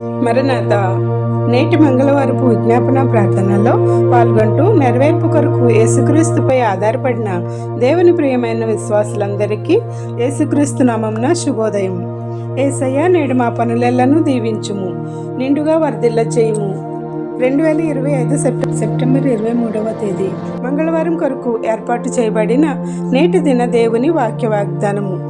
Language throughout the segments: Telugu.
మరణాత నేటి మంగళవారపు విజ్ఞాపన ప్రార్థనలో పాల్గొంటూ నెరవేర్పు కొరకు యేసుక్రీస్తుపై ఆధారపడిన దేవుని ప్రియమైన విశ్వాసులందరికీ యేసుక్రీస్తు నామంన శుభోదయం. ఏసయ్య నేడు మా పనులెల్లను దీవించుము నిండుగా వర్ధిల్ల చేయుము. రెండు వేల ఇరవై ఐదు సెప్టెంబర్ సెప్టెంబర్ ఇరవై మూడవ తేదీ మంగళవారం కొరకు ఏర్పాటు చేయబడిన నేటి దిన దేవుని వాక్య వాగ్దానము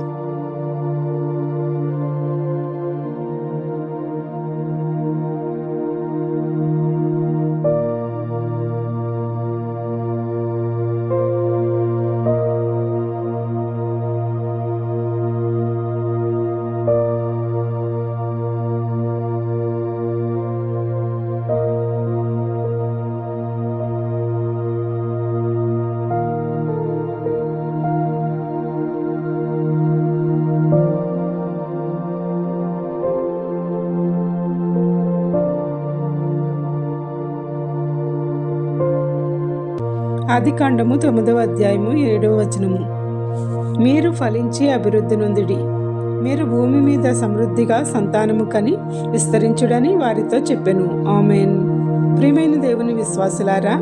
ఆది కాండము తొమ్మిదవ అధ్యాయము ఏడవ వచనము. మీరు ఫలించి అభివృద్ధి నొందిడి. మీరు భూమి మీద సమృద్ధిగా సంతానము కని విస్తరించుడని వారితో చెప్పెను. ఆమెన్. ప్రియమైన దేవుని విశ్వాసులారా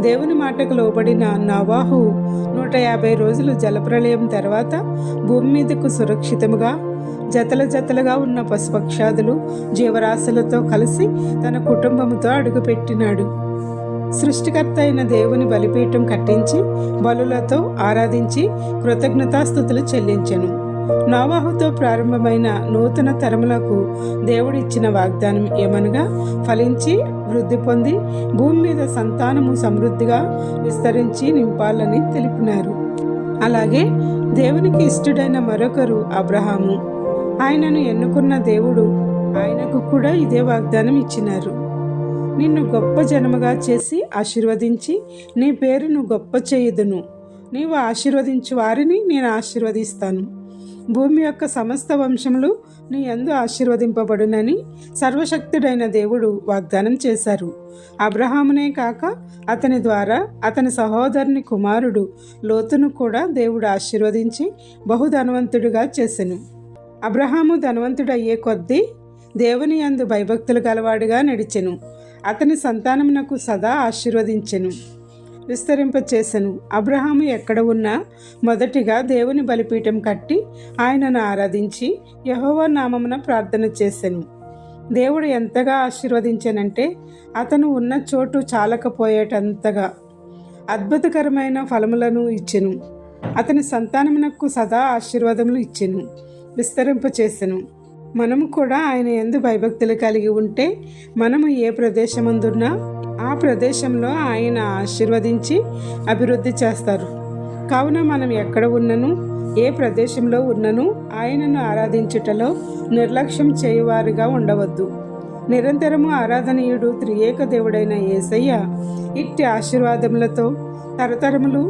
దేవుని మాటకు లోబడిన నవాహు నూట యాభై రోజులు జలప్రలయం తర్వాత భూమి మీదకు సురక్షితముగా జతల జతలుగా ఉన్న పశుపక్షాదులు జీవరాశులతో కలిసి తన కుటుంబంతో అడుగుపెట్టినాడు. సృష్టికర్త అయిన దేవుని బలిపీఠం కట్టించి బలులతో ఆరాధించి కృతజ్ఞతాస్థుతులు చెల్లించెను. నోవాహుతో ప్రారంభమైన నూతన తరములకు దేవుడిచ్చిన వాగ్దానం ఏమనగా ఫలించి వృద్ధి పొంది భూమి మీద సంతానము సమృద్ధిగా విస్తరించి నింపాలని తెలిపినారు. అలాగే దేవునికి ఇష్టడైన మరొకరు అబ్రహాము. ఆయనను ఎన్నుకున్న దేవుడు ఆయనకు కూడా ఇదే వాగ్దానం ఇచ్చినారు. నిన్ను గొప్ప జనముగా చేసి ఆశీర్వదించి నీ పేరును గొప్ప చేయుదును. నీవు ఆశీర్వదించు వారిని నేను ఆశీర్వదిస్తాను. భూమి యొక్క సమస్త వంశములు నీ ఎందు ఆశీర్వదింపబడునని సర్వశక్తుడైన దేవుడు వాగ్దానం చేశారు. అబ్రహామునే కాక అతని ద్వారా అతని సహోదరుని కుమారుడు లోతును కూడా దేవుడు ఆశీర్వదించి బహుధనవంతుడిగా చేసెను. అబ్రహాము ధనవంతుడయ్యే కొద్దీ దేవుని యందు భయభక్తులు గలవాడుగా నడిచెను. అతని సంతానమునకు సదా ఆశీర్వదించెను విస్తరింపచేసెను. అబ్రహాము ఎక్కడ ఉన్నా మొదటిగా దేవుని బలిపీఠం కట్టి ఆయనను ఆరాధించి యహోవా నామమున ప్రార్థన చేసెను. దేవుడు ఎంతగా ఆశీర్వదించానంటే అతను ఉన్న చోటు చాలకపోయేటంతగా అద్భుతకరమైన ఫలములను ఇచ్చెను. అతని సంతానమునకు సదా ఆశీర్వాదములు ఇచ్చెను విస్తరింపచేసెను. మనము కూడా ఆయన ఎందు భయభక్తులు కలిగి ఉంటే మనము ఏ ప్రదేశమందున్నా ఆ ప్రదేశంలో ఆయన ఆశీర్వదించి అభివృద్ధి చేస్తారు. కావున మనం ఎక్కడ ఉన్నను ఏ ప్రదేశంలో ఉన్నను ఆయనను ఆరాధించుటలో నిర్లక్ష్యం చేయువారుగా ఉండవద్దు. నిరంతరము ఆరాధనీయుడు త్రియేక దేవుడైన యేసయ్య ఇట్టి ఆశీర్వాదములతో తరతరములు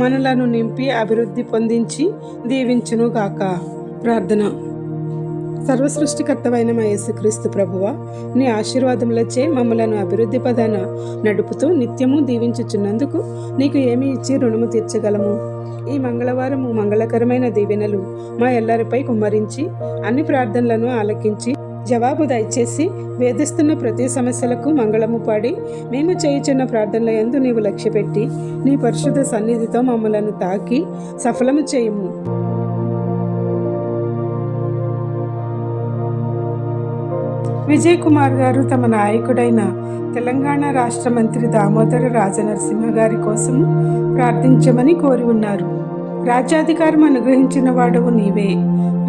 మనలను నింపి అభివృద్ధి పొందించి దీవించునుగాక. ప్రార్థన. సర్వసృష్టికర్తవైన మా యేసుక్రీస్తు ప్రభువ నీ ఆశీర్వాదములచే మమ్మలను అభివృద్ధి పదాన నడుపుతూ నిత్యము దీవించుచున్నందుకు నీకు ఏమి ఇచ్చి రుణము తీర్చగలము? ఈ మంగళవారము మంగళకరమైన దీవెనలు మా ఎల్లరిపై కుమ్మరించి అన్ని ప్రార్థనలను ఆలకించి జవాబు దయచేసి వేధిస్తున్న ప్రతి సమస్యలకు మంగళము పాడి మేము చేయుచున్న ప్రార్థనల యందు నీవు లక్ష్యపెట్టి నీ పరిశుద్ధ సన్నిధితో మమ్మలను తాకి సఫలము చేయుము. విజయ్ కుమార్ గారు తమ నాయకుడైన తెలంగాణ రాష్ట్ర మంత్రి దామోదర రాజనరసింహ గారి కోసం ప్రార్థించమని కోరి ఉన్నారు. రాజ్యాధికారం అనుగ్రహించిన వాడవు నీవే.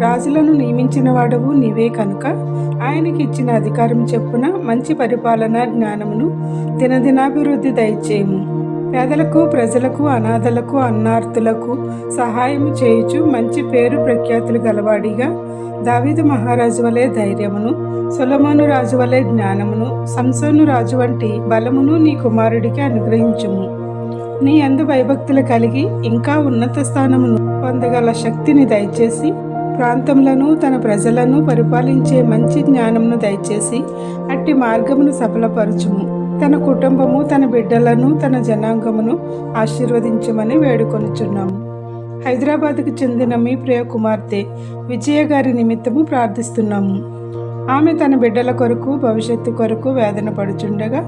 రాజులను నియమించిన వాడవు నీవే కనుక ఆయనకి ఇచ్చిన అధికారం చెప్పున మంచి పరిపాలన జ్ఞానమును దినదినాభివృద్ధి దయచేయము. పేదలకు ప్రజలకు అనాథలకు అన్నార్థులకు సహాయము చేయుచు మంచి పేరు ప్రఖ్యాతులు గలవాడిగా దావీదు మహారాజు వలె ధైర్యమును సులమాను రాజు వలె జ్ఞానమును సంసోను రాజు వంటి బలమును నీ కుమారుడికి అనుగ్రహించుము. నీ అందు భయభక్తులు కలిగి ఇంకా ఉన్నత స్థానమును పొందగల శక్తిని దయచేసి ప్రాంతములను తన ప్రజలను పరిపాలించే మంచి జ్ఞానమును దయచేసి అట్టి మార్గమును సఫలపరచుము. తన కుటుంబము తన బిడ్డలను తన జనాంగమును ఆశీర్వదించమని వేడుకొనుచున్నాము. హైదరాబాద్కు చెందిన మీ ప్రియ కుమార్తె విజయ గారి నిమిత్తము ప్రార్థిస్తున్నాము. ఆమె తన బిడ్డల కొరకు భవిష్యత్తు కొరకు వేదన పడుచుండగా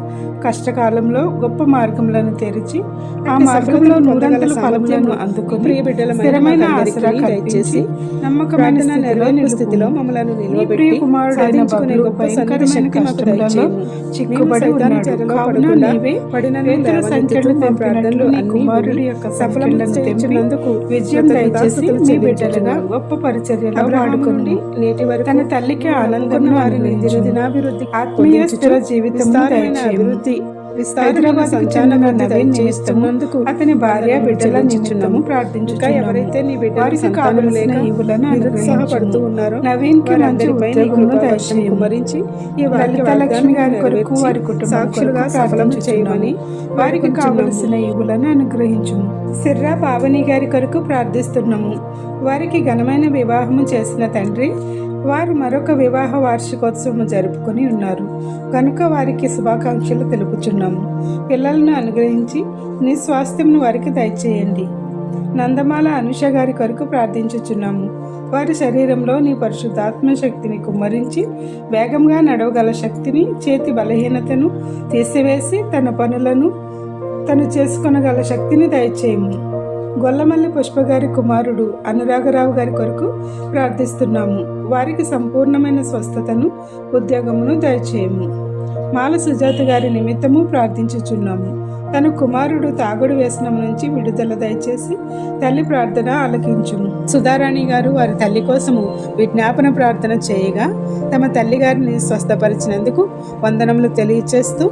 కష్టకాలంలో గొప్ప మార్గములను తెరిచి ఆ మార్గంలో నూరంతల ఫలములను అందుకుని ప్రియ బిడ్డల స్థిరమైన ఆసరా కల్పించి నమ్మకమైన స్థితిలో నెరవేర్పు మమ్మలను కుమారుడైన బబులు భయంకరమైన కష్టములలో. చిక్కుబడి ఉన్నాడు. కావున నీవే సంఖ్యలు తెంపినట్లు నీ కుమారుడి యొక్క విజయం దయచేసి మీ బిడ్డలుగా. గొప్ప పరిచర్యలో వాడుకుని నేటి వరకు తన తల్లికి ఆనందం వారిని దినదినాభివృద్ధి ఆత్మీయ స్థిర దయచేయము. అభివృద్ధి విస్తారమైన నవీన్ అతని భార్య వందనములు బిడ్డల నిమిత్తము చెల్లించుచున్నాము. ఇంకా ప్రార్థించుచున్నాము ఎవరైతే నీ వారికి లేక నిరుత్సాహపడుతూ. ఉన్నారో నవీన్కి ఈ లలిత లక్ష్మి గారి కొరకు వారి కుటుంబం సాక్షులుగా సఫలం. చేయమని వారికి. కావలసిన ఈవులను అనుగ్రహించుము సిర్రా పావని గారి కొరకు ప్రార్థిస్తున్నాము వారికి ఘనమైన వివాహము చేసిన తండ్రి వారు మరొక వివాహ వార్షికోత్సవం జరుపుకొని ఉన్నారు. కనుక వారికి శుభాకాంక్షలు తెలుపుచున్నాము పిల్లలను అనుగ్రహించి నీ స్వాస్థ్యంను వారికి దయచేయండి. నందమాల అనుష గారి కొరకు ప్రార్థించుచున్నాము. వారి శరీరంలో నీ పరిశుద్ధాత్మ శక్తిని కుమ్మరించి వేగంగా నడవగల శక్తిని చేతి బలహీనతను తీసివేసి తన పనులను తను చేసుకొనగల శక్తిని దయచేయము. గొల్లమల్లి పుష్పగారి కుమారుడు అనురాగరావు గారి కొరకు ప్రార్థిస్తున్నాము. వారికి సంపూర్ణమైన స్వస్థతను ఉద్యోగమును దయచేయము. మాల సుజాత గారి నిమిత్తము ప్రార్థించుచున్నాము. తన కుమారుడు తాగుడు వ్యసనం నుంచి విడుదల దయచేసి తల్లి ప్రార్థన ఆలకించుము. సుధారాణి గారు వారి తల్లి కోసము విజ్ఞాపన ప్రార్థన చేయగా తమ తల్లిగారిని స్వస్థపరిచినందుకు వందనములు తెలియచేస్తూ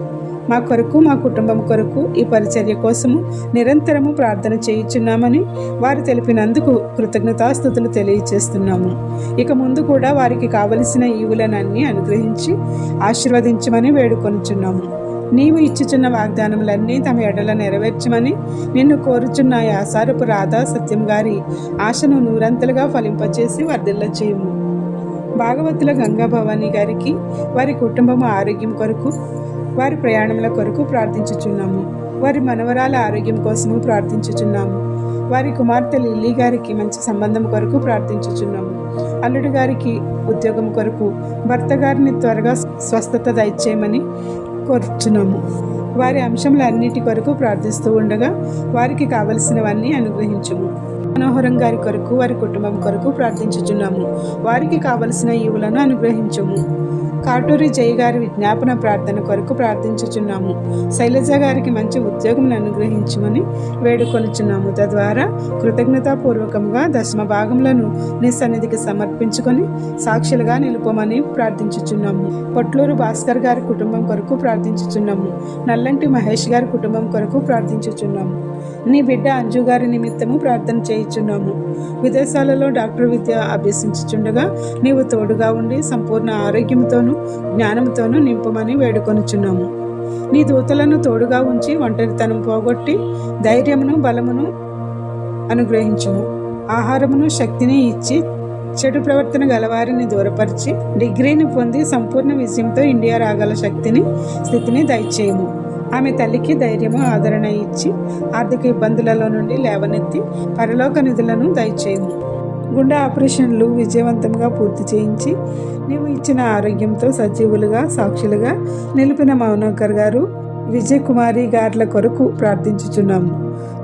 మా కొరకు మా కుటుంబం కొరకు ఈ పరిచర్య కోసము నిరంతరము ప్రార్థన చేయుచున్నామని వారు తెలిపినందుకు కృతజ్ఞతాస్థుతులు తెలియచేస్తున్నాము. ఇక ముందు కూడా వారికి కావలసిన ఈవులనన్నీ అనుగ్రహించి ఆశీర్వదించమని వేడుకొనుచున్నాము. నీవు ఇచ్చుచున్న వాగ్దానములన్నీ తమ ఎడల నెరవేర్చమని నిన్ను కోరుచున్న యాసారపు రాధా సత్యం గారి ఆశను నూరంతలుగా ఫలింపచేసి వర్ధిల్ల చేయము భాగవతుల గంగా భవానీ గారికి వారి కుటుంబం ఆరోగ్యం కొరకు వారి ప్రయాణముల కొరకు ప్రార్థించుచున్నాము. వారి మనవరాల ఆరోగ్యం కోసము ప్రార్థించుచున్నాము. వారి కుమార్తె లిల్లీ గారికి మంచి సంబంధం కొరకు ప్రార్థించుచున్నాము. అల్లుడు గారికి ఉద్యోగం కొరకు భర్త గారిని త్వరగా స్వస్థత దయచేయమని కోరుచున్నాము. వారి అంశములన్నిటి కొరకు ప్రార్థిస్తూ ఉండగా వారికి కావలసినవన్నీ అనుగ్రహించుము. మనోహరం గారి కొరకు వారి కుటుంబం కొరకు ప్రార్థించుచున్నాము. వారికి కావలసిన ఈవులను అనుగ్రహించము. కాటూరి జయ గారి విజ్ఞాపన ప్రార్థన కొరకు ప్రార్థించుచున్నాము. శైలజ గారికి మంచి ఉద్యోగం అనుగ్రహించమని వేడుకొనుచున్నాము. తద్వారా కృతజ్ఞతాపూర్వకంగా దశమ భాగములను నీ సన్నిధికి సమర్పించుకొని సాక్షులుగా నిలుపమని ప్రార్థించుచున్నాము. పొట్లూరు భాస్కర్ గారి కుటుంబం కొరకు ప్రార్థించుచున్నాము. నల్లంటి మహేష్ గారి కుటుంబం కొరకు ప్రార్థించుచున్నాము. నీ బిడ్డ అంజు గారి నిమిత్తము ప్రార్థన చేయి చేయుచున్నాము విదేశాలలో డాక్టర్ విద్య అభ్యసించుచుండగా నీవు తోడుగా ఉండి సంపూర్ణ ఆరోగ్యంతోనూ జ్ఞానంతోనూ నింపమని వేడుకొనుచున్నాము. నీ దూతలను తోడుగా ఉంచి ఒంటరితనం పోగొట్టి ధైర్యమును బలమును అనుగ్రహించుము. ఆహారమును శక్తిని ఇచ్చి చెడు ప్రవర్తన గలవారిని దూరపరిచి డిగ్రీని పొంది సంపూర్ణ విజయంతో ఇండియా రాగల శక్తిని స్థితిని దయచేయము. ఆమె తల్లికి ధైర్యము ఆదరణ ఇచ్చి ఆర్థిక ఇబ్బందులలో నుండి లేవనెత్తి పరలోక నిధులను దయచేయము. గుండె ఆపరేషన్లు విజయవంతంగా పూర్తి చేయించి నీవు ఇచ్చిన ఆరోగ్యంతో సజీవులుగా సాక్షులుగా నిలిపిన మౌనకర్ గారు విజయ్ కుమారి గార్ల కొరకు ప్రార్థించుచున్నాము.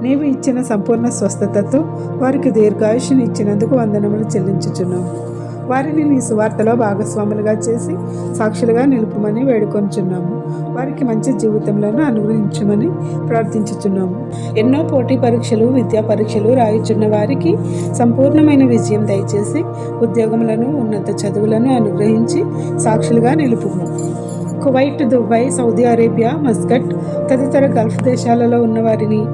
నీవు ఇచ్చిన సంపూర్ణ స్వస్థతతో వారికి దీర్ఘాయుషుని ఇచ్చినందుకు వందనములు చెల్లించుచున్నాము. వారిని నీ సువార్తలో భాగస్వాములుగా చేసి సాక్షులుగా నిలుపుమని వేడుకొంచున్నాము. వారికి మంచి జీవితంలో అనుగ్రహించమని ప్రార్థించుచున్నాము. ఎన్నో పోటీ పరీక్షలు విద్యా పరీక్షలు రాయిచున్న వారికి సంపూర్ణమైన విజయం దయచేసి ఉద్యోగములను ఉన్నత చదువులను అనుగ్రహించి సాక్షులుగా నిలుపుము. Kuwait Dubai Saudi Arabia Muscat తదితర గల్ఫ్ దేశాలలో ఉన్న వారిని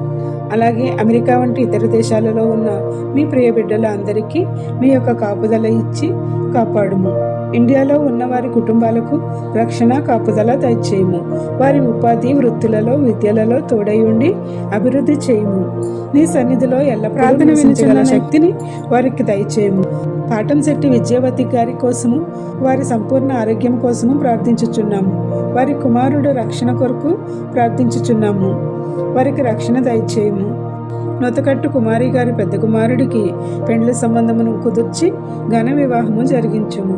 అలాగే అమెరికా వంటి ఇతర దేశాలలో ఉన్న మీ ప్రియ బిడ్డల అందరికీ మీ యొక్క కాపుదల ఇచ్చి కాపాడుము. ఇండియాలో ఉన్న వారి కుటుంబాలకు రక్షణ కాపుదల దయచేయము. వారి ఉపాధి వృత్తులలో విద్యలలో తోడై ఉండి అభివృద్ధి చేయము. నీ సన్నిధిలో ఎల్ల ప్రార్థన వినిచగల శక్తిని వారికి దయచేయము. పాఠం శెట్టి విజయవతి గారి కోసము వారి సంపూర్ణ ఆరోగ్యం కోసము ప్రార్థించుచున్నాము. వారి కుమారుడు రక్షణ కొరకు ప్రార్థించుచున్నాము. వారికి రక్షణ దయచేయము. నొతకట్టు కుమారి గారి పెద్ద కుమారుడికి పెండ్లి సంబంధమును కుదుర్చి ఘన వివాహము జరిగించుము.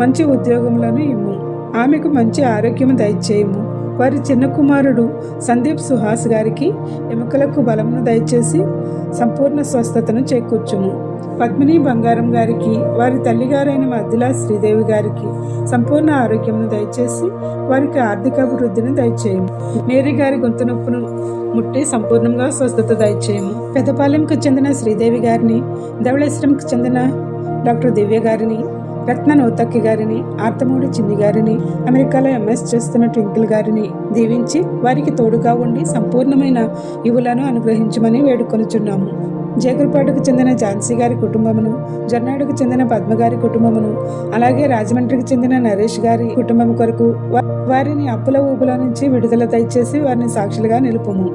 మంచి ఉద్యోగములను ఇమ్ము. ఆమెకు మంచి ఆరోగ్యము దయచేయము. వారి చిన్న కుమారుడు సందీప్ సుహాస్ గారికి ఎముకలకు బలమును దయచేసి సంపూర్ణ స్వస్థతను చేకూర్చుము. పద్మిని బంగారం గారికి వారి తల్లిగారైన మద్దిలా శ్రీదేవి గారికి సంపూర్ణ ఆరోగ్యమును దయచేసి వారికి ఆర్థిక అభివృద్ధిని దయచేయము. మేరీ గారి గొంతు నొప్పును ముట్టి సంపూర్ణంగా స్వస్థత దయచేయము. పెద్దపాలెంకు చెందిన శ్రీదేవి గారిని ధవళేశ్వరంకు చెందిన డాక్టర్ దివ్య గారిని రత్న నౌతక్కి గారిని ఆర్తమూడి చిన్ని గారిని అమెరికాలో ఎంఎస్ చేస్తున్న ట్వింకిల్ గారిని దీవించి వారికి తోడుగా ఉండి సంపూర్ణమైన ఇవులను అనుగ్రహించమని వేడుకొనుచున్నాము. జేగురుపాటుకు చెందిన ఝాన్సీ గారి కుటుంబమును జొన్నాడుకు చెందిన పద్మ గారి కుటుంబమును అలాగే రాజమండ్రికి చెందిన నరేష్ గారి కుటుంబం కొరకు వారిని అప్పుల ఊపుల నుంచి విడుదల దయచేసి వారిని సాక్షులుగా నిలుపుము.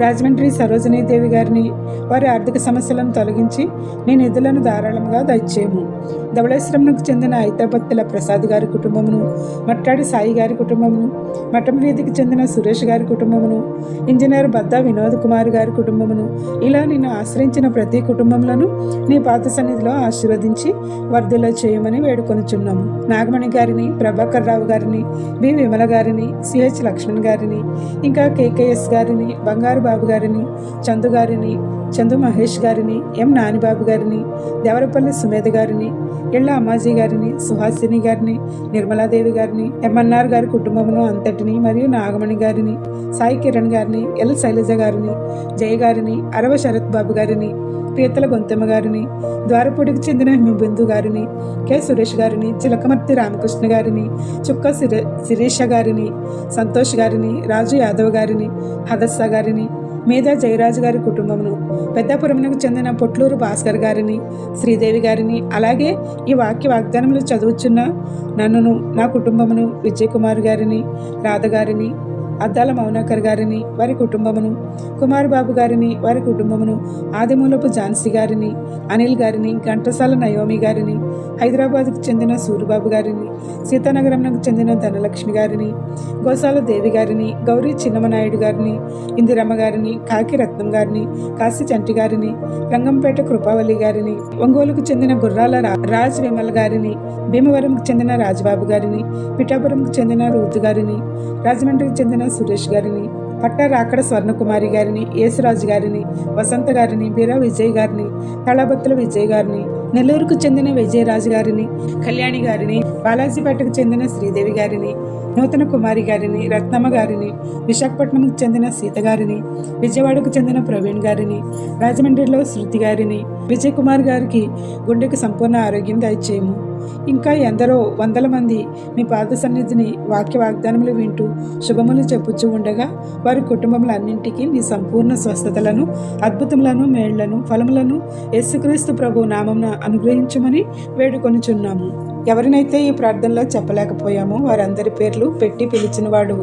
రాజమండ్రి సరోజినీదేవి గారిని వారి ఆర్థిక సమస్యలను తొలగించి నీ నిధులను ధారాళంగా దయచేయము. ధవళేశ్వరంకు చెందిన ఐతాపత్తుల ప్రసాద్ గారి కుటుంబమును మట్టాడి సాయి గారి కుటుంబమును మఠం వీధికి చెందిన సురేష్ గారి కుటుంబమును ఇంజనీర్ బద్దా వినోద్ కుమార్ గారి కుటుంబమును ఇలా నిన్ను ఆశ్రయించిన ప్రతి కుటుంబములను నీ పాత సన్నిధిలో ఆశీర్వదించి వర్ధిల్ల చేయమని వేడుకొనుచున్నాము. నాగమణి గారిని ప్రభాకర్ రావు గారిని బి విమల గారిని సిహెచ్ లక్ష్మణ్ గారిని ఇంకా కేకేఎస్ గారిని బంగారు బాబు గారిని చందు గారిని చందు మహేష్ గారిని ఎం నానిబాబు గారిని దేవరపల్లి సుమేధ గారిని ఇళ్ళ అమ్మాజీ గారిని సుహాసిని గారిని నిర్మలాదేవి గారిని ఎంఎన్ఆర్ గారి కుటుంబమును అంతటిని మరియు నాగమణి గారిని సాయి కిరణ్ గారిని ఎల్ శైలజ గారిని జయ గారిని అరవ శరత్ బాబు గారిని పీతల గొంతమ్మ గారిని ద్వారపూడికి చెందిన హిమబిందు గారిని కె సురేష్ గారిని చిలకమర్తి రామకృష్ణ గారిని చుక్క శిర శిరీష గారిని సంతోష్ గారిని రాజు యాదవ్ గారిని హదస్స గారిని మేధా జయరాజు గారి కుటుంబమును పెద్దపురమునకు చెందిన పొట్లూరు భాస్కర్ గారిని శ్రీదేవి గారిని అలాగే ఈ వాక్య వాగ్దానములు చదువుచున్న నన్నును నా కుటుంబమును విజయ్ కుమార్ గారిని రాధ గారిని అద్దాల మౌనాకర్ గారిని వారి కుటుంబమును కుమార్ బాబు గారిని వారి కుటుంబమును ఆదిమూలపు ఝాన్సీ గారిని అనిల్ గారిని ఘంటసాల నయోమి గారిని హైదరాబాద్కు చెందిన సూరిబాబు గారిని సీతానగరంకు చెందిన ధనలక్ష్మి గారిని గోసాల దేవి గారిని గౌరీ చిన్నమనాయుడు గారిని ఇందిరమ్మ గారిని కాకి రత్నం గారిని కాశీ చంటి గారిని రంగంపేట కృపావల్లి గారిని ఒంగోలుకు చెందిన గుర్రాల రాజ్ విమల్ గారిని భీమవరంకు చెందిన రాజబాబు గారిని పిఠాపురంకు చెందిన రూతు గారిని రాజమండ్రికి చెందిన సురేష్ గారిని పట్ట రాకడ స్వర్ణకుమారి గారిని యేసురాజు గారిని వసంత గారిని బీరా విజయ్ గారిని తళబత్తుల విజయ్ గారిని నెల్లూరుకు చెందిన విజయరాజు గారిని కళ్యాణి గారిని బాలాజీపేటకు చెందిన శ్రీదేవి గారిని నూతన కుమారి గారిని రత్నమ్మ గారిని విశాఖపట్నంకు చెందిన సీత గారిని విజయవాడకు చెందిన ప్రవీణ్ గారిని రాజమండ్రిలో శృతి గారిని విజయ్ కుమార్ గారికి గుండెకు సంపూర్ణ ఆరోగ్యం దయచేయము. ఇంకా ఎందరో వందల మంది మీ పాద సన్నిధిని వాక్య వాగ్దానములు వింటూ శుభములు చెప్పుచూ ఉండగా వారి కుటుంబములన్నింటికీ నీ సంపూర్ణ స్వస్థతలను అద్భుతములను మేళ్ళను ఫలములను యేసుక్రీస్తు ప్రభు నామంన అనుగ్రహించమని వేడుకొనుచున్నాము. ఎవరినైతే ఈ ప్రార్థనలో చెప్పలేకపోయామో వారందరి పేర్లు పెట్టి పిలిచినవాడు.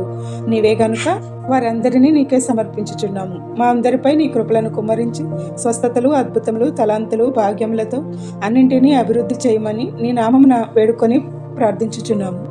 నీవే గనుక వారందరినీ నీకే సమర్పించుచున్నాము. మా అందరిపై నీ కృపలను కుమ్మరించి స్వస్థతలు అద్భుతములు తలాంతులు భాగ్యములతో అన్నింటినీ అభివృద్ధి చేయమని నీ నామమున వేడుకొని ప్రార్థించుచున్నాము.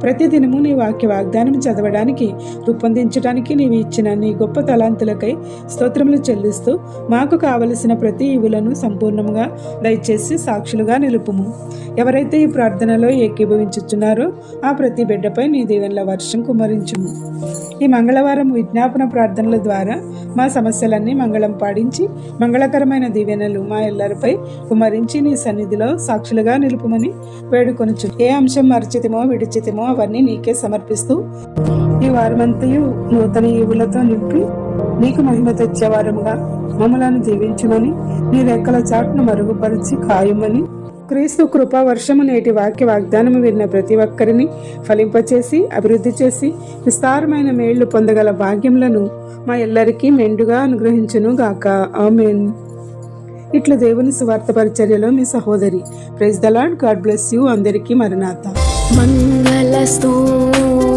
ప్రతిదినము నీ వాక్య వాగ్దానం చదవడానికి రూపొందించడానికి నీవు ఇచ్చిన నీ గొప్ప తలాంతులకై స్తోత్రములు చెల్లిస్తూ మాకు కావలసిన ప్రతి ఇవులను సంపూర్ణంగా దయచేసి సాక్షులుగా నిలుపుము. ఎవరైతే ఈ ప్రార్థనలో ఏకీభవించుచున్నారో ఆ ప్రతి బిడ్డపై నీ దీవెనల వర్షం కుమరించుము ఈ మంగళవారం విజ్ఞాపన ప్రార్థనల ద్వారా మా సమస్యలన్నీ మంగళం పాడించి మంగళకరమైన దీవెనలు మా ఎల్లరిపై కుమరించి నీ సన్నిధిలో సాక్షులుగా నిలుపుమని వేడుకొనుచు. ఏ అంశం మరిచితిమో విడిచితిమో అవన్నీ నీకే సమర్పిస్తూ ఈ వారమంతయు నూతన ఈవులతో నింపి నీకు మహిమ తెచ్చే వారముగా మమ్మలను దీవించుమని నీ రెక్కల చాటును మరుగుపరిచి ఖాయమని క్రీస్తు కృపా వర్షము నేటి వాక్య వాగ్దానము విన్న ప్రతి ఒక్కరిని ఫలింపచేసి అభివృద్ధి చేసి విస్తారమైన మేళ్ళు పొందగల భాగ్యములను మా ఎల్లరికీ మెండుగా అనుగ్రహించును గాక. ఆమెన్. ఇట్లా దేవుని సువార్త పరిచర్యలో మీ సహోదరి praise the Lord God bless you. అందరికీ మరణాత. మంగళ స్తోత్రార్పణలు